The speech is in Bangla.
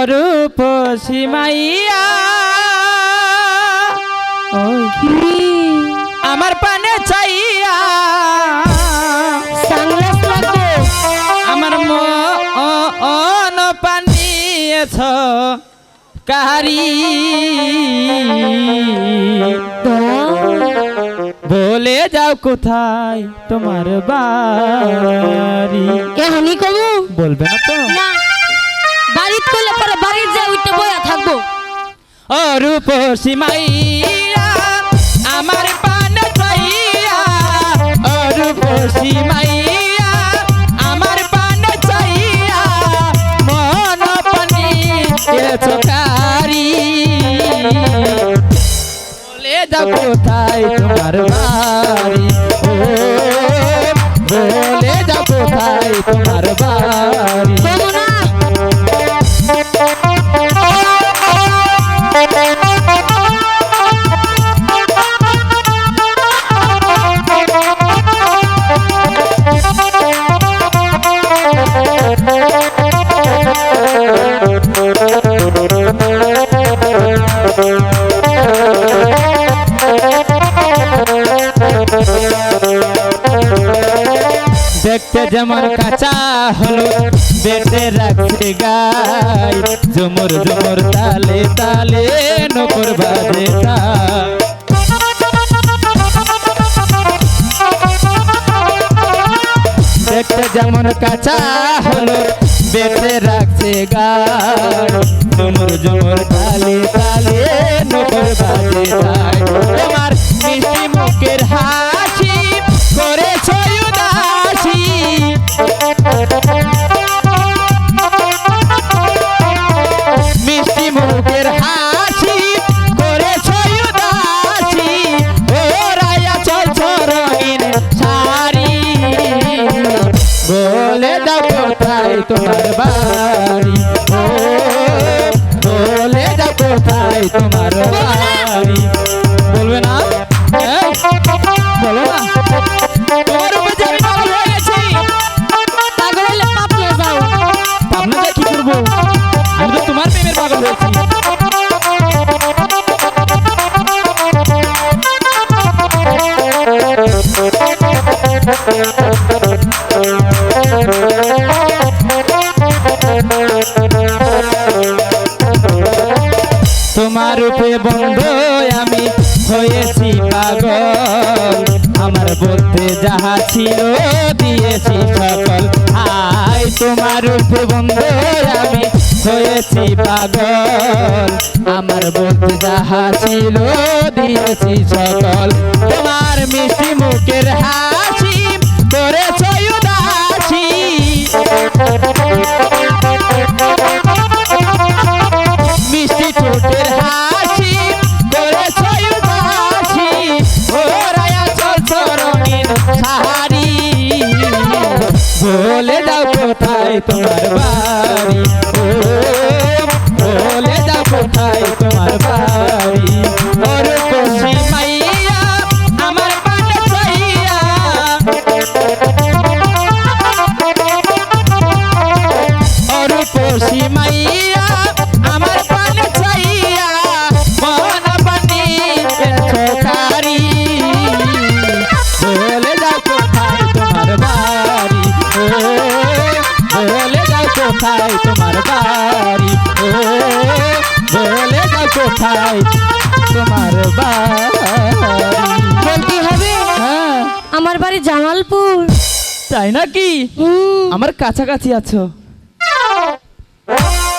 অরূপ সীমাইয়া। আমার পানে চাইয়া। আমার মন পানিয়েছ কাহারি। বলে যাও কোথায় তোমার বাড়ি? এ হানি কমু? বলবে না তো? না। পরে বাড়ির যে উঠতে বয়া থাকব। অরূপ সীমাইয়া আমার পান চাইয়া। অরূপ সীমাইয়া আমার পান চাইয়া। মন পানি চকারি বলে যাও কোথায় তোমার বাড়ি? বলে যাও কোথায় তোমার বাড়ি? যেমন কাঁচা হলো বেটে রাখছে গাই। ঝুমুর ঝুমুর তালে তালে নকর বাজে। দেখতে যেমন কাঁচা হলো বেটে রাখছে গাই। ঝুমুর ঝুমুর তালে তালে নকর বাজে তাই কোথায় তোমার বাড়ি বলবে না এই, বলো না তোমার উপর যে আমি পাগল হয়ে গেছি পাগল হইলে পাপ নিয়ে যাও আপনাদের কি করব আমি তো তোমার প্রেমের পাগল হয়েছি তোমার রূপে বন্ধ আমি হয়েছি পাগল। আমার বলতে যাহা ছিল দিয়েছি সকল। আই তোমার রূপে বন্ধ আমি হয়েছি পাগল। আমার বলতে যাহা ছিল দিয়েছি সকল। তোমার মিষ্টি মুখের হাসি করেছ কোথায় তোমার বাড়ি। তোমার বাড়ি। ও বলে যাও কোথায় তোমার বাড়ি। হবে? হ্যাঁ। আমার বাড়ি জামালপুর। তাই নাকি? আমার কাছাকাছি আছো।